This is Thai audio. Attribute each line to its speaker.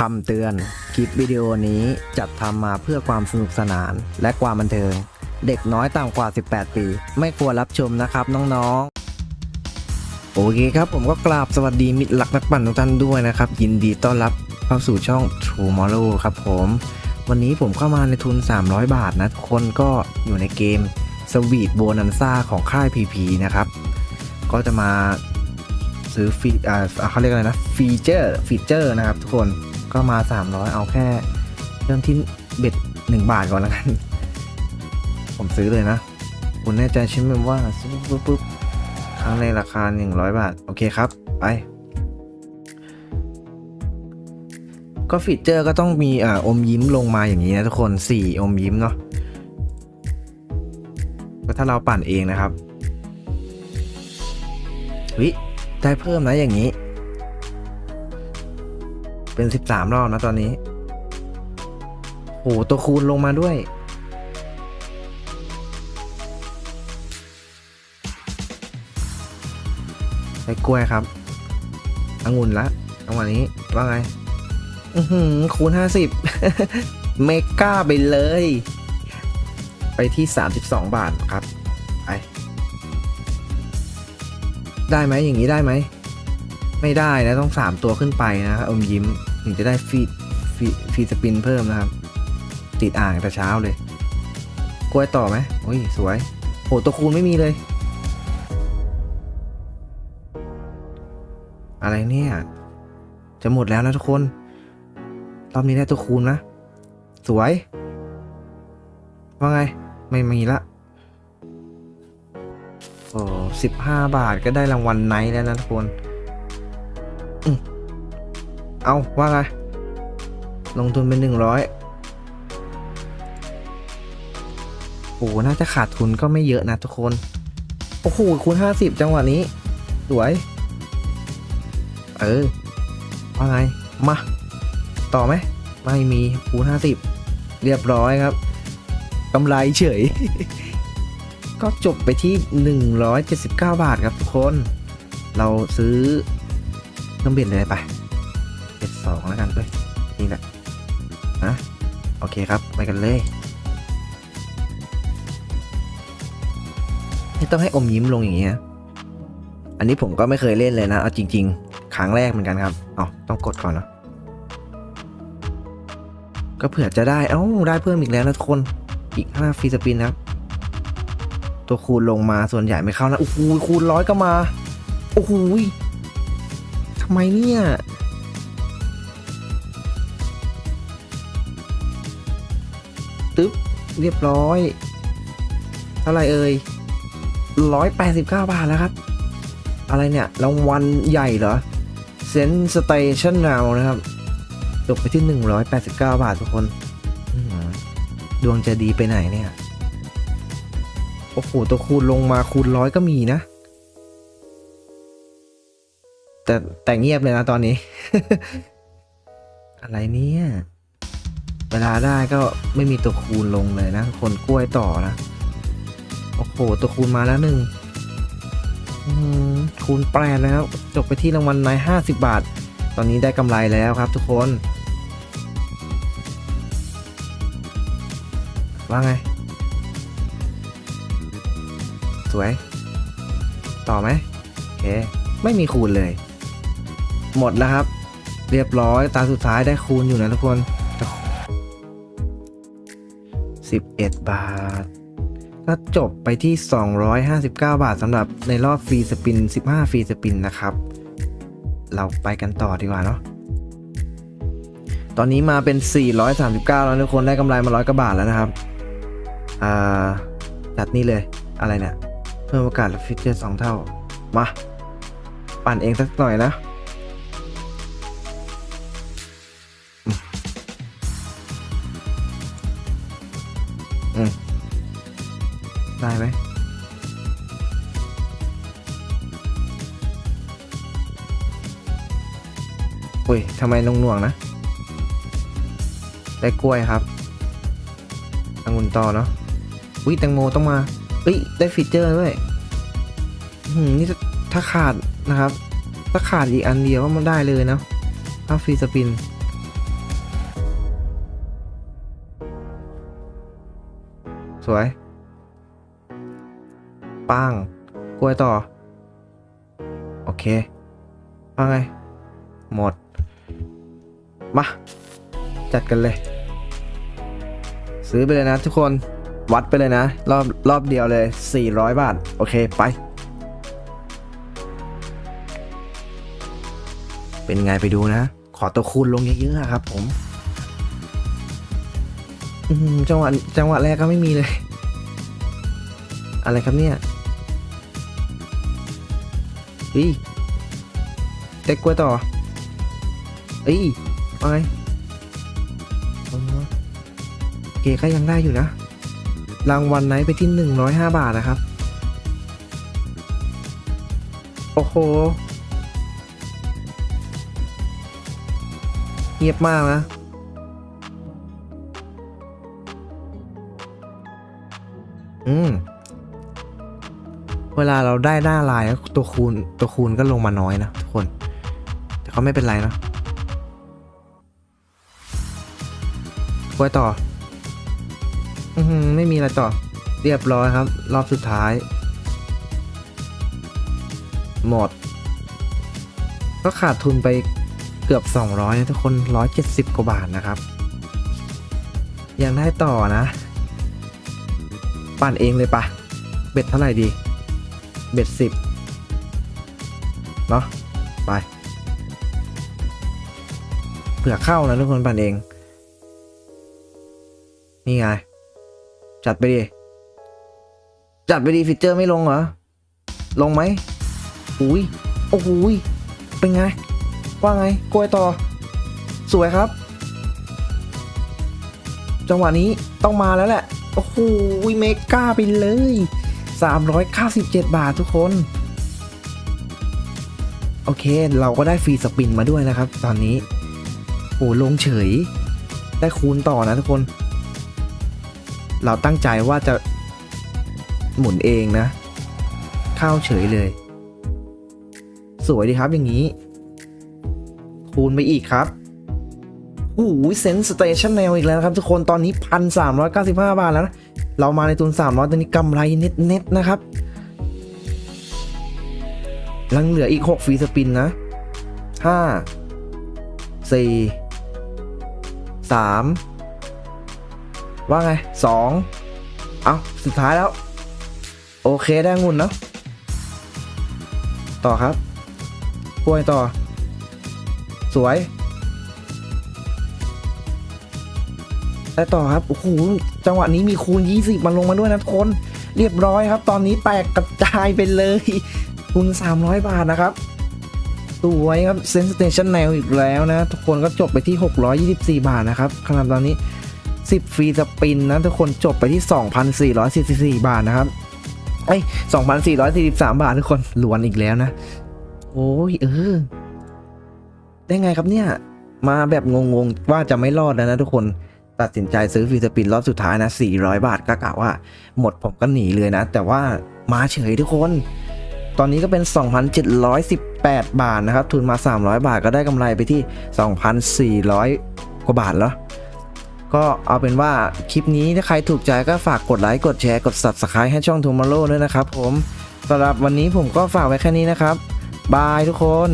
Speaker 1: คำเตือน คลิปวิดีโอนี้จัดทำมาเพื่อความสนุกสนานและความบันเทิง เด็กน้อยต่ำกว่า 18 ปี ไม่ควรรับชมนะครับน้องๆโอเคครับผมก็กราบสวัสดีมิตรหลักนักปั่นทุกท่านด้วยนะครับ ยินดีต้อนรับเข้าสู่ช่อง True m o r r o w ครับผม วันนี้ผมเข้ามาในทุน 300 บาทนะคนก็อยู่ในเกม Sweet Bonanza ของค่าย PP นะครับ ก็จะมาซื้อฟีอ่าเขาเรียกอะไรนะ ฟีเจอร์ ฟีเจอร์นะครับทุกคนก็มา 300 เอาแค่เริ่มที่เบ็ด 1 บาทก่อนแล้วกัน ผมซื้อเลยนะ คุณแน่ใจใช่ไหมว่าซื้อปุ๊บปุ๊บครั้งในราคา 100 บาท โอเคครับ ไป ก็ฟีเจอร์ก็ต้องมีอ่าอมยิ้มลงมาอย่างนี้นะทุกคน 4 อมยิ้มเนาะ ถ้าเราปั่นเองนะครับวิได้เพิ่มนะอย่างนี้ เป็น 13 รอบนะตอนนี้โหตัวคูณลงมาด้วย ได้กล้วยครับองุ่นละจังหวะนี้ว่าไง อือหือคูณ 50 เมกาไปเลย ไปที่ 32 บาทครับไปได้ไหมอย่างนี้ได้ไหม ไม่ได้นะต้อง 3 ตัวขึ้นไปนะครับอมยิ้มถึงจะได้ฟีดฟีดฟีสปินเพิ่มนะครับ ติดอ่างแต่เช้าเลย กล้วยต่อไหมโอ้ยสวยโหตัวคูณไม่มีเลย อะไรเนี่ย จะหมดแล้วนะทุกคน รอบนี้ได้ตัวคูณนะ สวย ว่าไง ไม่มีละโอ้สิบห้าบาทก็ได้รางวัลไนท์แล้วนะทุกคนอเอาว่าไงลงทุนเป็นหนึ่งร้อยโอ้น่าจะขาดทุนก็ไม่เยอะนะทุกคน โอ้โหคูณห้าสิบจังหวะนี้ สวย เออ ว่าไง มา ต่อไหม ไม่มีคูณห้าสิบ เรียบร้อยครับ กำไรเฉย ก็จบไปที่ 179 บาทครับทุกคน เราซื้อเครื่องบินเลยไปเจ็ดสองแล้วกันเว้ยนี่แหละนะโอเคครับ ไปกันเลยไม่ต้องให้อมยิ้มลงอย่างเงี้ย อันนี้ผมก็ไม่เคยเล่นเลยนะ เอาจริง ๆ ครั้งแรกเหมือนกันครับอ๋อต้องกดก่อนเนาะก็เผื่อจะได้ เอ้า ได้เพิ่มอีกแล้วนะทุกคน อีก 5 ฟรีสปินครับ ตัวคูณลงมาส่วนใหญ่ไม่เข้านะ โอ้โหคูณร้อยก็มา โอ้โหทำไมเนี่ยตึ๊บ เรียบร้อย เท่าไรเอ่ยร้อยแปดสิบเก้าบาทแล้วครับ อะไรเนี่ย รางวัลใหญ่เหรอเซนสเตชันนาวนะครับจบไปที่189บาททุกคน ดวงจะดีไปไหนเนี่ย โอ้โห ตัวคูณลงมาคูณร้อยก็มีนะ แต่แต่เงียบเลยนะตอนนี้ อะไรเนี่ย เวลาได้ก็ไม่มีตัวคูณลงเลยนะ คนกล้วยต่อนะ โอ้โห ตัวคูณมาแล้วหนึ่งคูณแปดแล้วจบไปที่รางวัลในห้าสิบบาท ตอนนี้ได้กำไรแล้วครับทุกคน ว่าไง สวย ต่อไหมโอเค ไม่มีคูณเลย หมดแล้วครับ เรียบร้อยตาสุดท้ายได้คูณอยู่นะทุกคน 11 บาท ก็จบไปที่ 259 บาทสำหรับในรอบฟรีสปิน 15 ฟรีสปินนะครับ เราไปกันต่อดีกว่าเนาะตอนนี้มาเป็น 439 แล้วทุกคนได้กำไรมาร้อยกว่าบาทแล้วนะครับ อ่าจัดนี่เลยอะไรเนี่ยเพิ่มโอกาสและฟิชเจอร์สองเท่า มา ปั่นเองสักหน่อยนะอืมได้ไหมอุ้ยทำไมนงหน่วงๆนะ ได้กล้วยครับองุ่นต่อเนาะ อุ้ยแตงโมต้องมาเอ้ยได้ฟีเจอร์ด้วยหืมนี่ถ้าถ้าขาดนะครับ ถ้าขาดอีกอันเดียวก็มันได้เลยนะถ้าฟรีสปินสวยปังกล้วยต่อ โอเคว่าไง หมด มา จัดกันเลย ซื้อไปเลยนะทุกคน วัดไปเลยนะ รอบรอบเดียวเลย 400 บาท โอเคไป เป็นไงไปดูนะ ขอตัวคูณลงเยอะๆครับผมจังหวะจังหวะแรกก็ไม่มีเลย อะไรครับเนี่ยเฮ้ยเต็กกล้วยต่ออ้ยว่าไงอ๋อโอเคก็ยังได้อยู่นะ รางวัลไหนไปที่หนึ่งร้อยห้าบาทนะครับ โอ้โห เงียบมากนะ อืม เวลาเราได้หน้าลายตัวคูณตัวคูณก็ลงมาน้อยนะทุกคน แต่ก็ไม่เป็นไรนะกล้ต่อ อืไม่มีอะไรต่อ เรียบร้อยครับ รอบสุดท้าย หมด ก็ขาดทุนไปเกือบ 200นะทุกคน 170 กว่าบาทนะครับ ยังได้ต่อนะ ปั่นเองเลยปะเบ็ดเท่าไหร่ดี เบ็ดสิบเนาะไปเผื่อเข้านะทุกคนปั่นเอง นี่ไง จัดไปดิจัดไปดิฟิเจอร์ไม่ลงเหรอ ลงไหมอุ้ย โอ้โหเป็นไง ว่าไงกล้วยต่อ สวยครับ จังหวะนี้ต้องมาแล้วแหละ โอ้โหเมกาไปเลย 397 บาททุกคน โอเค เราก็ได้ฟรีสปินมาด้วยนะครับ ตอนนี้ โอ้ลงเฉย ได้คูณต่อนะทุกคน เราตั้งใจว่าจะหมุนเองนะ เข้าเฉยเลย สวยดีครับอย่างนี้ คูณไปอีกครับโอ้โหเซนสเตชันแนวอีกแล้วครับ ทุกคนตอนนี้พันสามร้อยเก้าสิบห้าบาทแล้วนะ เรามาในทุนสามร้อยตอนนี้กำไรเน็ตเน็ตๆนะครับยังเหลืออีกหกฟรีสปินนะห้าสี่สาม ว่าไงสองเอาสุดท้ายแล้ว โอเคได้งุนเนาะต่อครับกล้วยต่อ สวย ได้ต่อครับ โอ้โห จังหวะนี้มีคูณ 20 มันลงมาด้วยนะทุกคน เรียบร้อยครับ ตอนนี้แตกกระจายไปเลย คูณ 300 บาทนะครับ สวยครับเซนสเตชันแนวอีกแล้วนะ ทุกคนก็จบไปที่ 624 บาทนะครับขนาดตอนนี้ 10 ฟรีสปินนะทุกคนจบไปที่ 2,444 บาทนะครับเอ้ย2,443 บาททุกคนล้วนอีกแล้วนะ โอ้ยเออ ได้ไงครับเนี่ย มาแบบงงๆ ว่าจะไม่รอดแล้วนะทุกคนตัดสินใจซื้อฟรีสปินรอบสุดท้ายนะ 400 บาทก็กะว่า หมดผมก็หนีเลยนะ แต่ว่ามาเฉยทุกคน ตอนนี้ก็เป็น 2,718 บาทนะครับ ทุนมา 300 บาทก็ได้กำไรไปที่ 2,400 กว่าบาทแล้ว ก็เอาเป็นว่าคลิปนี้ถ้าใครถูกใจก็ฝากกดไลค์กดแชร์กด Subscribe ให้ช่อง Tomorrow ด้วยนะครับผมสำหรับวันนี้ผมก็ฝากไว้แค่นี้นะครับบายทุกคน